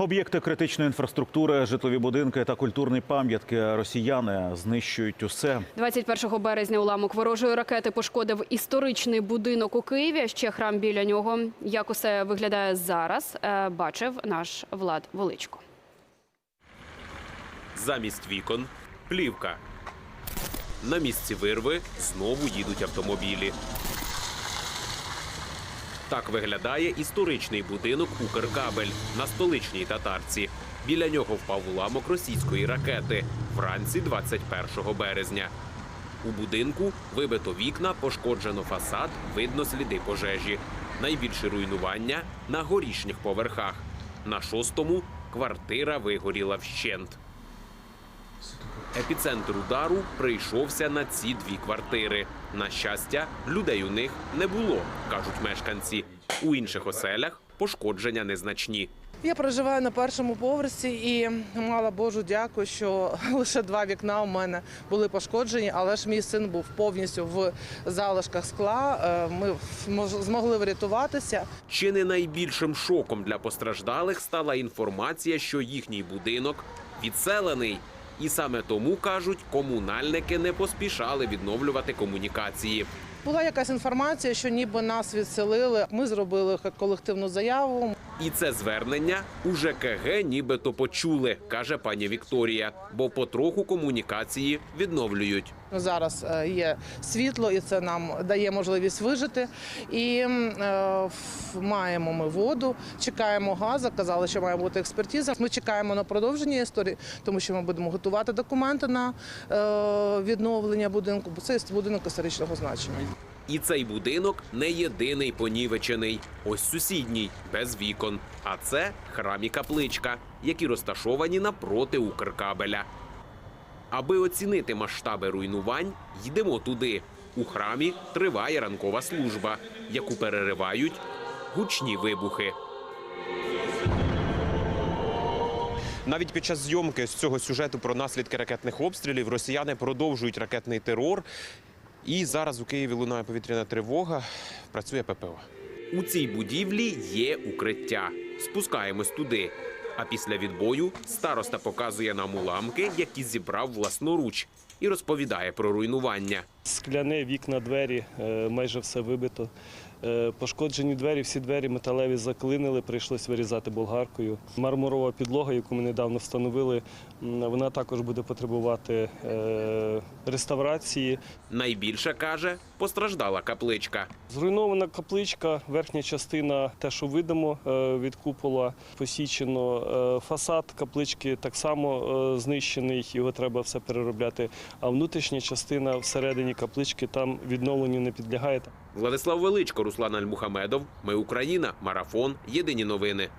Об'єкти критичної інфраструктури, житлові будинки та культурні пам'ятки росіяни знищують усе. 21 березня уламок ворожої ракети пошкодив історичний будинок у Києві. Ще храм біля нього. Як усе виглядає зараз, е, бачив наш Влад Величко. Замість вікон плівка. На місці вирви знову їдуть автомобілі. Так виглядає історичний будинок Укркабель на столичній татарці. Біля нього впав уламок російської ракети вранці 21 березня. У будинку вибито вікна, пошкоджено фасад, видно сліди пожежі. Найбільше руйнування на горішніх поверхах. На шостому квартира вигоріла вщент. Епіцентр удару прийшовся на ці дві квартири. На щастя, людей у них не було, кажуть мешканці. У інших оселях пошкодження незначні. Я проживаю на першому поверсі і мала Божу дякую, що лише два вікна у мене були пошкоджені, але ж мій син був повністю в залишках скла. Е, Ми змогли врятуватися. Чи не найбільшим шоком для постраждалих стала інформація, що їхній будинок відселений. І саме тому кажуть, комунальники не поспішали відновлювати комунікації. Була якась інформація, що ніби нас відселили. Ми зробили колективну заяву. І це звернення у ЖКГ нібито почули, каже пані Вікторія, бо потроху комунікації відновлюють. Зараз е, є світло, і це нам дає можливість вижити. І е, маємо ми воду, чекаємо газу. Казали, що має бути експертиза. Ми чекаємо на продовження історії, тому що ми будемо готувати документи на е, відновлення будинку. Бо це будинок історичного значення. І цей будинок не єдиний понівечений. Ось сусідній, без вікон. А це храм і капличка, які розташовані напроти Укркабеля. Аби оцінити масштаби руйнувань, йдемо туди. У храмі триває ранкова служба, яку переривають гучні вибухи. Навіть під час зйомки з цього сюжету про наслідки ракетних обстрілів росіяни продовжують ракетний терор. І зараз у Києві лунає повітряна тривога. Працює ППО. У цій будівлі є укриття. Спускаємось туди. А після відбою староста показує нам уламки, які зібрав власноруч, і розповідає про руйнування. Скляне вікна, двері, е, майже все вибито. Е, Пошкоджені двері, всі двері металеві заклинили, прийшлось вирізати болгаркою. Мармурова підлога, яку ми недавно встановили, вона також буде потребувати е, реставрації. Найбільше каже, постраждала капличка. Зруйнована капличка, верхня частина, те, що видимо е, від купола, посічено. Фасад каплички так само знищений, його треба все переробляти. А внутрішня частина всередині каплички там відновленню не підлягає. Владислав Величко, Руслан Альмухамедов. Ми Україна. Марафон. Єдині новини.